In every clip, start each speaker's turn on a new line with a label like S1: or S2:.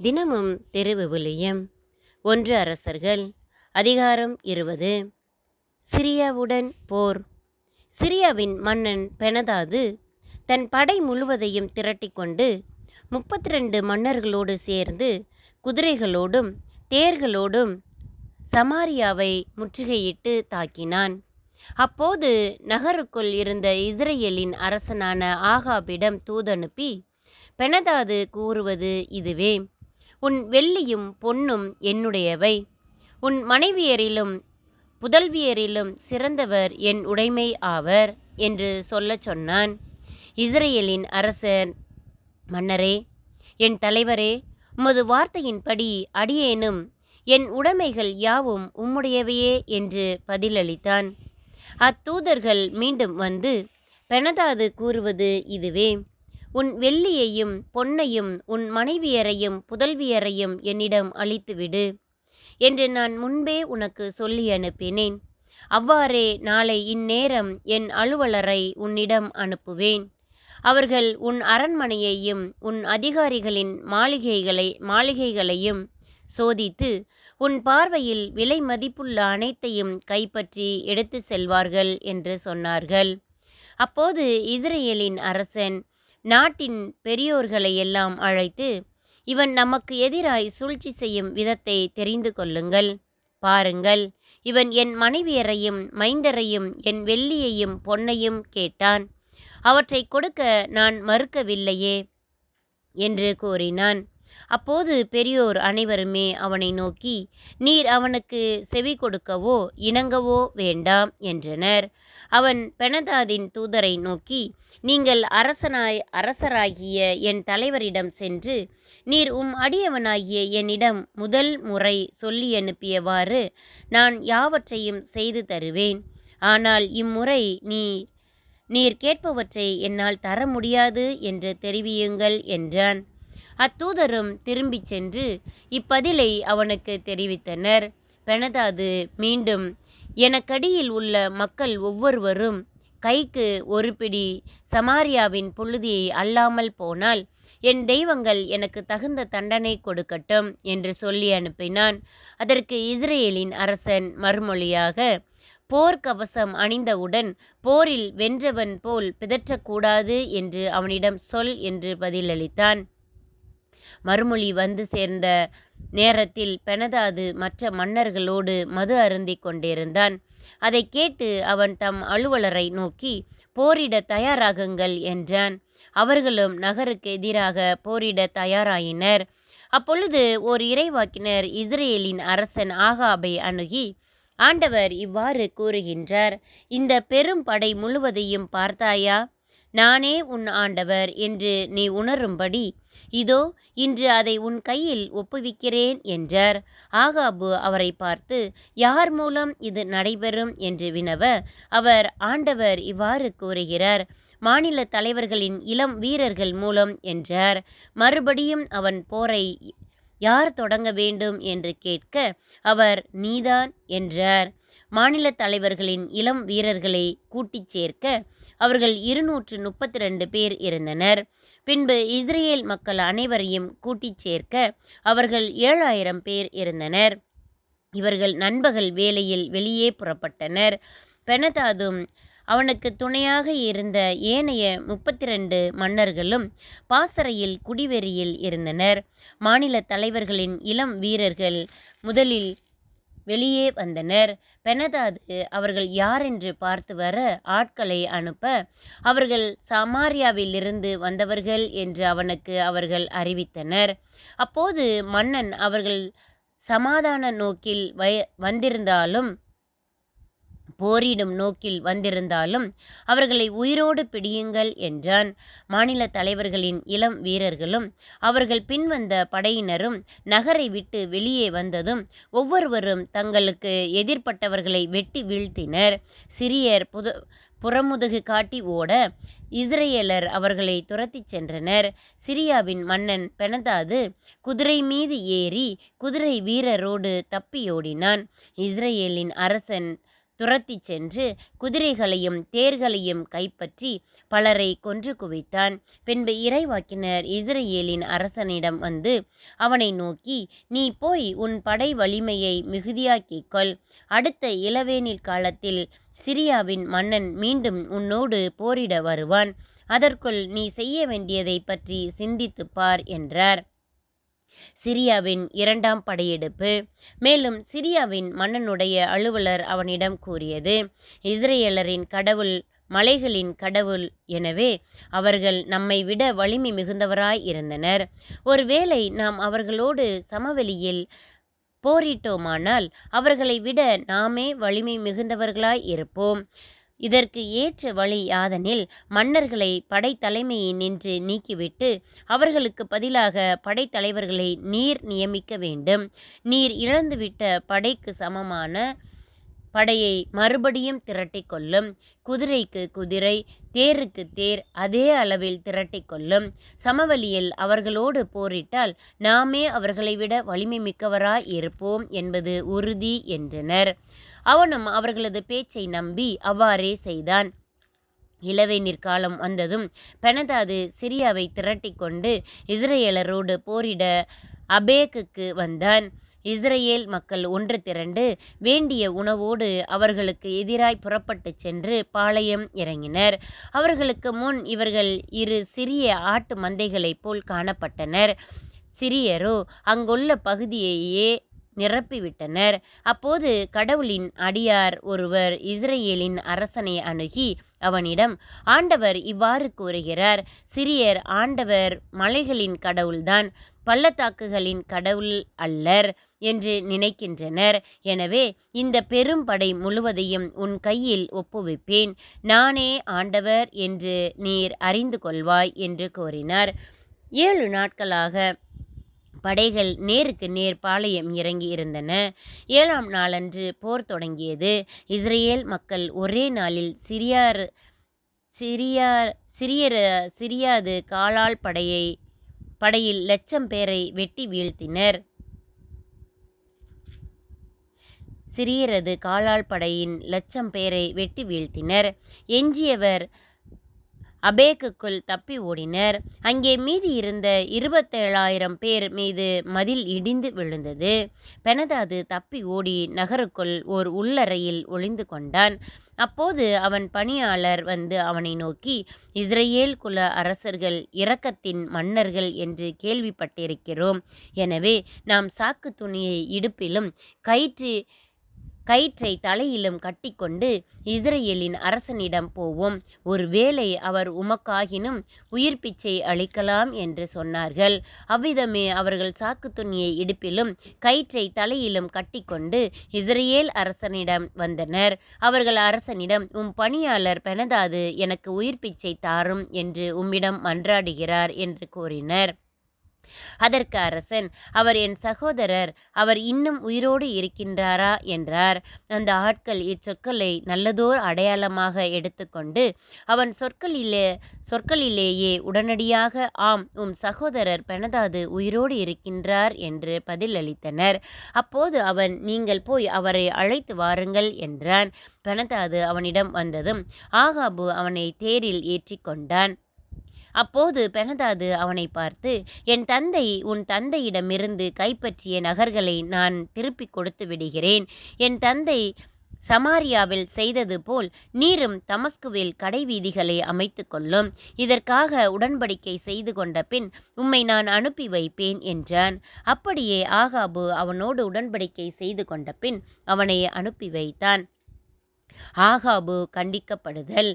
S1: தினமும் திருவிவிலியம் ஒன்று அரசர்கள் அதிகாரம் இருபது. சிரியாவுடன் போர். சிரியாவின் மன்னன் பெனதாது தன் படை முழுவதையும் திரட்டிக்கொண்டு முப்பத்தி ரெண்டு மன்னர்களோடு சேர்ந்து குதிரைகளோடும் தேர்களோடும் சமாரியாவை முற்றுகையிட்டு தாக்கினான். அப்போது நகருக்குள் இருந்த இஸ்ரேலின் அரசனான ஆகாபிடம் தூதனுப்பி பெனதாது கூறுவது இதுவே. உன் வெள்ளியும் பொன்னும் என்னுடையவை. உன் மனைவியரிலும் புதல்வியரிலும் சிறந்தவர் என் உடைமை ஆவர் என்று சொல்லச் சொன்னான். இஸ்ரேலின் அரசன் மன்னரே என் தலைவரே உமது வார்த்தையின்படி அடியேனும் என் உடைமைகள் யாவும் உம்முடையவையே என்று பதிலளித்தான். அத்தூதர்கள் மீண்டும் வந்து பெனதாது கூறுவது இதுவே. உன் வெள்ளியையும் பொன்னையும் உன் மனைவியரையும் புதல்வியரையும் என்னிடம் அளித்துவிடு என்று நான் முன்பே உனக்கு சொல்லி அனுப்பினேன். அவ்வாறே நாளை இந்நேரம் என் அலுவலரை உன்னிடம் அனுப்புவேன். அவர்கள் உன் அரண்மனையையும் உன் அதிகாரிகளின் மாளிகைகளை மாளிகைகளையும் சோதித்து உன் பார்வையில் விலை மதிப்புள்ள அனைத்தையும் கைப்பற்றி எடுத்து செல்வார்கள் என்று சொன்னார்கள். அப்போது இஸ்ரேலின் அரசன் நாட்டின் பெரியோர்களை எல்லாம் அழைத்து இவன் நமக்கு எதிராய் சூழ்ச்சி செய்யும் விதத்தை தெரிந்து கொள்ளுங்கள் பாருங்கள். இவன் என் மனைவியரையும் மைந்தரையும் என் வெள்ளியையும் பொன்னையும் கேட்டான். அவற்றை கொடுக்க நான் மறுக்கவில்லையே என்று கூறினான். அப்போது பெரியோர் அனைவருமே அவனை நோக்கி நீர் அவனுக்கு செவி கொடுக்கவோ இணங்கவோ வேண்டாம் என்றனர். அவன் பெனதாதின் தூதரை நோக்கி நீங்கள் அரசனாய் அரசராகிய என் தலைவரிடம் சென்று நீர் உம் அடியவனாகிய என்னிடம் முதல் முறை சொல்லி அனுப்பியவாறு நான் யாவற்றையும் செய்து தருவேன். ஆனால் இம்முறை நீ நீர் கேட்பவற்றை என்னால் தர முடியாது என்று தெரிவியுங்கள் என்றான். அத்தூதரும் திரும்பிச் சென்று இப்பதிலை அவனுக்கு தெரிவித்தனர். பெனதாது மீண்டும் எனக்கடியில் உள்ள மக்கள் ஒவ்வொருவரும் கைக்கு ஒரு பிடி சமாரியாவின் புழுதியை அல்லாமல் போனால் என் தெய்வங்கள் எனக்கு தகுந்த தண்டனை கொடுக்கட்டும் என்று சொல்லி அனுப்பினான். அதற்கு இஸ்ரேலின் அரசன் மறுமொழியாக போர்க்கவசம் அணிந்தவுடன் போரில் வென்றவன் போல் பிதற்றக்கூடாது என்று அவனிடம் சொல் என்று பதிலளித்தான். மறுமொழி வந்து சேர்ந்த நேரத்தில் பெனதாது மற்ற மன்னர்களோடு மது அருந்திக் கொண்டிருந்தான். அதை கேட்டு அவன் தம் அலுவலரை நோக்கி போரிட தயாராகுங்கள் என்றான். அவர்களும் நகருக்கு எதிராக போரிட தயாராயினர். அப்பொழுது ஓர் இறைவாக்கினர் இஸ்ரேலின் அரசன் ஆகாபை அணுகி ஆண்டவர் இவ்வாறு கூறுகின்றார் இந்த பெரும் படை முழுவதையும் பார்த்தாயா? நானே உன் ஆண்டவர் என்று நீ உணரும்படி இதோ இன்று அதை உன் கையில் ஒப்புவிக்கிறேன் என்றார். ஆகாபு அவரை பார்த்து யார் மூலம் இது நடைபெறும்? என்று வினவ அவர் ஆண்டவர் இவ்வாறு கூறுகிறார் மாநில தலைவர்களின் இளம் வீரர்கள் மூலம் என்றார். மறுபடியும் அவன் போரை யார் தொடங்க வேண்டும்? என்று கேட்க அவர் நீதான் என்றார். மாநில தலைவர்களின் இளம் வீரர்களை கூட்டிச் சேர்க்க அவர்கள் இருநூற்று முப்பத்தி ரெண்டு பேர் இருந்தனர். பின்பு இஸ்ரேல் மக்கள் அனைவரையும் கூட்டிச் சேர்க்க அவர்கள் ஏழாயிரம் பேர் இருந்தனர். இவர்கள் நண்பகல் வேளையில் வெளியே புறப்பட்டனர். பெனதாதும் அவனுக்கு துணையாக இருந்த ஏனைய முப்பத்தி ரெண்டு மன்னர்களும் பாசறையில் குடிவெறியில் இருந்தனர். மாநில தலைவர்களின் இளம் வீரர்கள் முதலில் வெளியே வந்தனர். பெனதாது அவர்கள் யாரென்று பார்த்து வர ஆட்களை அனுப்ப அவர்கள் சமாரியாவிலிருந்து வந்தவர்கள் என்று அவனுக்கு அவர்கள் அறிவித்தனர். அப்போது மன்னன் அவர்கள் சமாதான நோக்கில் வய வந்திருந்தாலும் போரிடும் நோக்கில் வந்திருந்தாலும் அவர்களை உயிரோடு பிடியுங்கள் என்றான். மாநில தலைவர்களின் இளம் வீரர்களும் அவர்கள் பின்வந்த படையினரும் நகரை விட்டு வெளியே வந்ததும் ஒவ்வொருவரும் தங்களுக்கு எதிர்ப்பட்டவர்களை வெட்டி வீழ்த்தினர். சிறியர் புது புறமுதுகு காட்டி ஓட இஸ்ரேலர் அவர்களை துரத்திச் சென்றனர். சிரியாவின் மன்னன் பெனதாது குதிரை மீது ஏறி குதிரை வீரரோடு தப்பியோடினான். இஸ்ரேலின் அரசன் துரத்திச் சென்று குதிரைகளையும் தேர்களையும் கைப்பற்றி பலரை கொன்று குவித்தான். பின்பு இறைவாக்கினர் இஸ்ரேலின் அரசனிடம் வந்து அவனை நோக்கி நீ போய் உன் படை வலிமையை மிகுதியாக்கிக் கொள். அடுத்த இளவேனில் காலத்தில் சிரியாவின் மன்னன் மீண்டும் உன்னோடு போரிட வருவான். அதற்குள் நீ செய்ய வேண்டியதை பற்றி சிந்தித்துப் பார் என்றார். சிரியாவின் இரண்டாம் படையெடுப்பு. மேலும் சிரியாவின் மன்னனுடைய அலுவலர் அவனிடம் கூறியது இஸ்ரேலரின் கடவுள் மலைகளின் கடவுள் எனவே அவர்கள் நம்மை விட வலிமை மிகுந்தவராய் இருந்தனர். ஒருவேளை நாம் அவர்களோடு சமவெளியில் போரிட்டோமானால் அவர்களை விட நாமே வலிமை மிகுந்தவர்களாய் இருப்போம். இதற்கு ஏற்ற வழி யாதெனில் மன்னர்களை படைத்தலைமையை நின்று நீக்கிவிட்டு அவர்களுக்கு பதிலாக படைத்தலைவர்களை நீர் நியமிக்க வேண்டும். நீர் இழந்துவிட்ட படைக்கு சமமான படையை மறுபடியும் திரட்டி கொள்ளும். குதிரைக்கு குதிரை தேருக்கு தேர் அதே அளவில் திரட்டி கொள்ளும். சமவெளியில் அவர்களோடு போரிட்டால் நாமே அவர்களை விட வலிமை மிக்கவராய் இருப்போம் என்பது உறுதி என்றனர். அவனும் அவர்களது பேச்சை நம்பி அவ்வாறே செய்தான். இளவேநீர் காலம் வந்ததும் பெனதாது சிரியாவை திரட்டிக்கொண்டு இஸ்ரேலரோடு போரிட அபேக்குக்கு வந்தான். இஸ்ரேல் மக்கள் ஒன்று திரண்டு வேண்டிய உணவோடு அவர்களுக்கு எதிராய் புறப்பட்டு சென்று பாளையம் இறங்கினர். அவர்களுக்கு முன் இவர்கள் இரு சிறிய ஆட்டு மந்தைகளைப் போல் காணப்பட்டனர். சிறியரோ அங்குள்ள பகுதியையே நிரப்பிவிட்டனர். அப்போது கடவுளின் அடியார் ஒருவர் இஸ்ரேலின் அரசனை அணுகி அவனிடம் ஆண்டவர் இவ்வாறு கூறுகிறார் சிறியர் ஆண்டவர் மலைகளின் கடவுள்தான் பள்ளத்தாக்குகளின் கடவுள் அல்லர் என்று நினைக்கின்றனர். எனவே இந்த பெரும் படை முழுவதையும் உன் கையில் ஒப்புவிப்பேன். நானே ஆண்டவர் என்று நீர் அறிந்து கொள்வாய் என்று கூறினார். ஏழு நாட்களாக படைகள் நேருக்கு நேர் பாளையம் இறங்கி இருந்தன. ஏழாம் நாளன்று போர் தொடங்கியது. இஸ்ரேல் மக்கள் ஒரே நாளில் சிரியார் சிரியா சிறியர சிரியாது காலால் படையை படையில் லட்சம் பேரை வெட்டி வீழ்த்தினர். சிறியரது காலால் படையின் லட்சம் பேரை வெட்டி வீழ்த்தினர். எஞ்சியவர் அபேக்குக்குள் தப்பி ஓடினர். அங்கே மீதி இருந்த இருபத்தேழாயிரம் பேர் மீது மதில் இடிந்து விழுந்தது. பெனதாது தப்பி ஓடி நகருக்குள் ஓர் உள்ளறையில் ஒளிந்து கொண்டான். அப்போது அவன் பணியாளர் வந்து அவனை நோக்கி இஸ்ரேல் குல அரசர்கள் இரக்கத்தின் மன்னர்கள் என்று கேள்விப்பட்டிருக்கிறோம். எனவே நாம் சாக்கு துணியை இடுப்பிலும் கயிற்று கயிற்றை தலையிலும் கட்டிக்கொண்டு இஸ்ரேலின் அரசனிடம் போவோம். ஒருவேளை அவர் உமக்காகினும் உயிர் பிச்சை அளிக்கலாம் என்று சொன்னார்கள். அவ்விதமே அவர்கள் சாக்கு துணியை இடுப்பிலும் கயிற்றை தலையிலும் கட்டிக்கொண்டு இஸ்ரேல் அரசனிடம் வந்தனர். அவர்கள் அரசனிடம் உம் பணியாளர் பெனதாது எனக்கு உயிர் பிச்சை தாரும் என்று உம்மிடம் மன்றாடுகிறார் என்று கூறினர். அதற்கு அரசன் அவர் என் சகோதரர் அவர் இன்னும் உயிரோடு இருக்கின்றாரா? என்றார். அந்த ஆட்கள் இச்சொற்களை நல்லதோர் அடையாளமாக எடுத்துக்கொண்டு அவன் சொற்களிலே சொற்களிலேயே உடனடியாக ஆம் உம் சகோதரர் பெனதாது உயிரோடு இருக்கின்றார் என்று பதிலளித்தனர். அப்போது அவன் நீங்கள் போய் அவரை அழைத்து வாருங்கள் என்றான். பெனதாது அவனிடம் வந்ததும் ஆகாபு அவனை தேரில் ஏற்றி கொண்டான் அப்போது பெனதாது அவனை பார்த்து என் தந்தை உன் தந்தையிடமிருந்து கைப்பற்றிய நகர்களை நான் திருப்பிக் கொடுத்து விடுகிறேன். என் தந்தை சமாரியாவில் செய்தது போல் நீரும் தமஸ்குவில் கடைவீதிகளை அமைத்து கொள்ளும். இதற்காக உடன்படிக்கை செய்து கொண்ட பின் உம்மை நான் அனுப்பி வைப்பேன் என்றான். அப்படியே ஆகாபு அவனோடு உடன்படிக்கை செய்து கொண்ட பின் அவனை அனுப்பி வைத்தான். ஆகாபு கண்டிக்கப்படுதல்.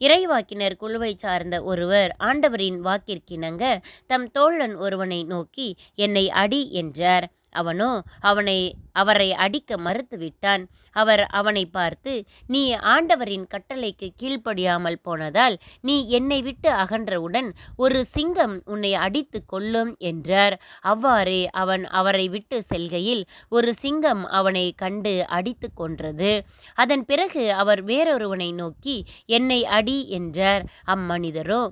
S1: இறைவாக்கினர் குழுவை சார்ந்த ஒருவர் ஆண்டவரின் வாக்கிற்கிணங்க தம் தோழன் ஒருவனை நோக்கி என்னை அடி என்றார். அவனோ அவனை அவரை அடிக்க மறுத்துவிட்டான். அவர் அவனை பார்த்து நீ ஆண்டவரின் கட்டளைக்கு கீழ்ப்படியாமல் போனதால் நீ என்னை விட்டு அகன்றவுடன் ஒரு சிங்கம் உன்னை அடித்து கொல்லும் என்றார். அவ்வாறே அவன் அவரை விட்டு செல்கையில் ஒரு சிங்கம் அவனை கண்டு அடித்து கொன்றது. அதன் பிறகு அவர் வேறொருவனை நோக்கி என்னை அடி என்றார். அம்மனிதரோ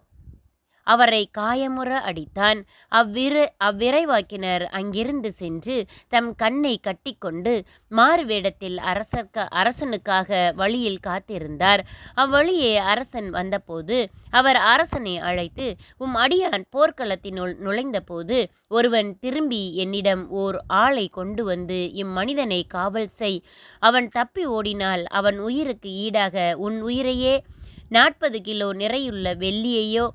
S1: அவரை காயமுற அடித்தான். அவ்விரு அவ்விரைவாக்கினர் அங்கிருந்து சென்று தம் கண்ணை கட்டிக்கொண்டு மாறுவேடத்தில் அரசர்க்க அரசனுக்காக வழியில் காத்திருந்தார். அவ்வழியே அரசன் வந்தபோது அவர் அரசனை அழைத்து உம் அடியான் போர்க்களத்தினுள் நுழைந்தபோது ஒருவன் திரும்பி என்னிடம் ஓர் ஆளை கொண்டு வந்து இம்மனிதனை காவல் செய். அவன் தப்பி ஓடினால் அவன் உயிருக்கு ஈடாக உன் உயிரையே நாற்பது கிலோ நிறையுள்ள வெள்ளியையோ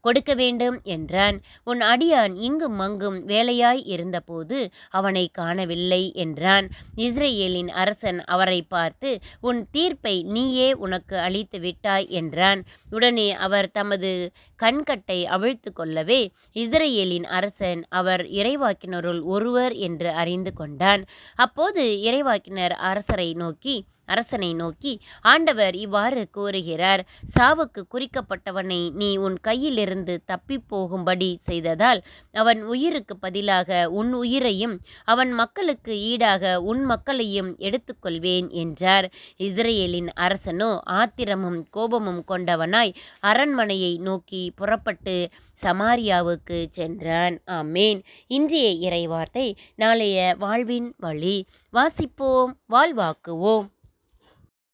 S1: கொடுக்க வேண்டும் என்றான். உன் அடியான் இங்கும் அங்கும் வேலையாய் இருந்தபோது அவனை காணவில்லை என்றான். இஸ்ரேலின் அரசன் அவரை பார்த்து உன் தீர்ப்பை நீயே உனக்கு அளித்து விட்டாய் என்றான். உடனே அவர் தமது கண்கட்டை அவிழ்த்து கொள்ளவே இஸ்ரேலின் அரசன் அவர் இறைவாக்கினருள் ஒருவர் என்று அறிந்து கொண்டான். அப்போது இறைவாக்கினர் அரசரை நோக்கி அரசனை நோக்கி ஆண்டவர் இவ்வாறு கூறுகிறார் சாவுக்கு குறிக்கப்பட்டவனை நீ உன் கையிலிருந்து தப்பி போகும்படி செய்ததால் அவன் உயிருக்கு பதிலாக உன் உயிரையும் அவன் மக்களுக்கு ஈடாக உன் மக்களையும் எடுத்துக்கொள்வேன் என்றார். இஸ்ரேலின் அரசனோ ஆத்திரமும் கோபமும் கொண்டவனாய் அரண்மனையை நோக்கி புறப்பட்டு சமாரியாவுக்கு சென்றான். ஆமேன். இன்றைய இறைவார்த்தை நாளைய வாழ்வின் வழி. வாசிப்போம் வாழ்வாக்குவோம்.